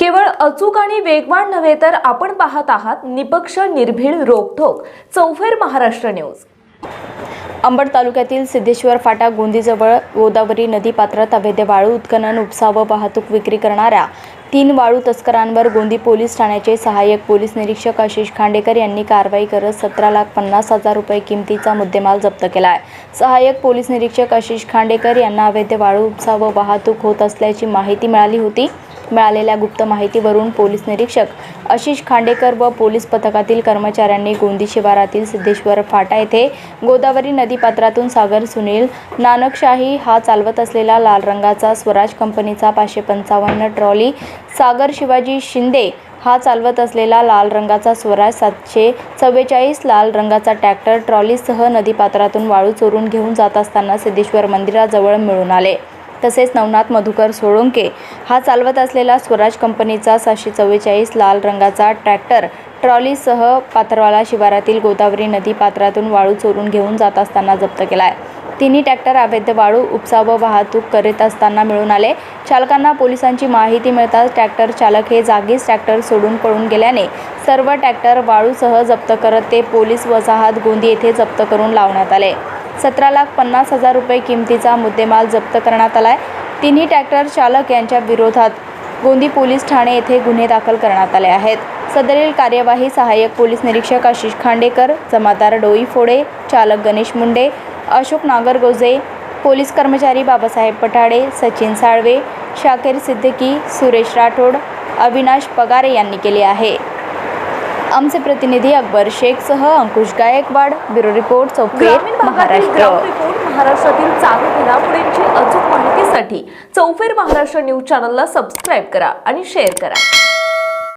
केवळ अचूक आणि वेगवान नव्हे तर आपण पाहत आहात निपक्ष निर्भीड रोखोक चौफेर महाराष्ट्र न्यूज. अंबड तालुक्यातील सिद्धेश्वर फाटा गोंदीजवळ गोदावरी नदी पात्रात अवैध वाळू उत्खनन उपसा व वाहतूक विक्री करणाऱ्या तीन वाळू तस्करांवर गोंदी पोलीस ठाण्याचे सहाय्यक पोलीस निरीक्षक आशिष खांडेकर यांनी कारवाई करत सतरा लाख पन्नास हजार रुपये किमतीचा मुद्देमाल जप्त केला आहे सहाय्यक पोलीस निरीक्षक आशिष खांडेकर यांना अवैध वाळू उपसा व वाहतूक होत असल्याची माहिती मिळाली होती. मिळालेल्या गुप्त माहितीवरून पोलीस निरीक्षक आशिष खांडेकर व पोलीस पथकातील कर्मचाऱ्यांनी गोंदी शिवारातील सिद्धेश्वर फाटा येथे गोदावरी नदीपात्रातून सागर सुनील नानकशाही हा चालवत असलेला लाल रंगाचा स्वराज कंपनीचा पाचशे पंचावन्न ट्रॉली सागर शिवाजी शिंदे हा चालवत असलेला लाल रंगाचा स्वराज सातशे चव्वेचाळीस लाल रंगाचा ट्रॅक्टर ट्रॉलीसह नदीपात्रातून वाळू चोरून घेऊन जात असताना सिद्धेश्वर मंदिराजवळ मिळून आले. तसेच नवनाथ मधुकर सोळंके हा चालवत असलेला स्वराज कंपनीचा सातशे चव्वेचाळीस लाल रंगाचा ट्रॅक्टर ट्रॉलीसह पाथरवाला शिवारातील गोदावरी नदी पात्रातून वाळू चोरून घेऊन जात असताना जप्त केला आहे तिन्ही ट्रॅक्टर अवैध वाळू उपसा व वाहतूक करीत असताना मिळून आले. चालकांना पोलिसांची माहिती मिळताच ट्रॅक्टर चालक हे जागीच ट्रॅक्टर सोडून पळून गेल्याने सर्व ट्रॅक्टर वाळूसह जप्त करत ते पोलीस वसाहत गोंदी येथे जप्त करून लावण्यात आले. सतरा लाख पन्नास हजार रुपये किमतीचा मुद्देमाल जप्त करण्यात आलाय. तिन्ही ट्रॅक्टर चालक यांच्या विरोधात गोंदी पोलीस ठाणे येथे गुन्हे दाखल करण्यात आले आहेत. सदरील कार्यवाही सहाय्यक पोलीस निरीक्षक आशिष खांडेकर जमादार डोई फोडे चालक गणेश मुंडे अशोक नागरगोजे पोलीस कर्मचारी बाबासाहेब पठाडे सचिन साळवे शाकीर सिद्दीकी सुरेश राठोड अविनाश पगारे यांनी केले आहे. आमचे प्रतिनिधी अकबर शेखसह अंकुश गायकवाड ब्युरो रिपोर्ट चौफेर महाराष्ट्र. रिपोर्ट महाराष्ट्रातील चालू घडामोडींची अचूक माहितीसाठी चौफेर महाराष्ट्र न्यूज चॅनलला सबस्क्राईब करा आणि शेअर करा.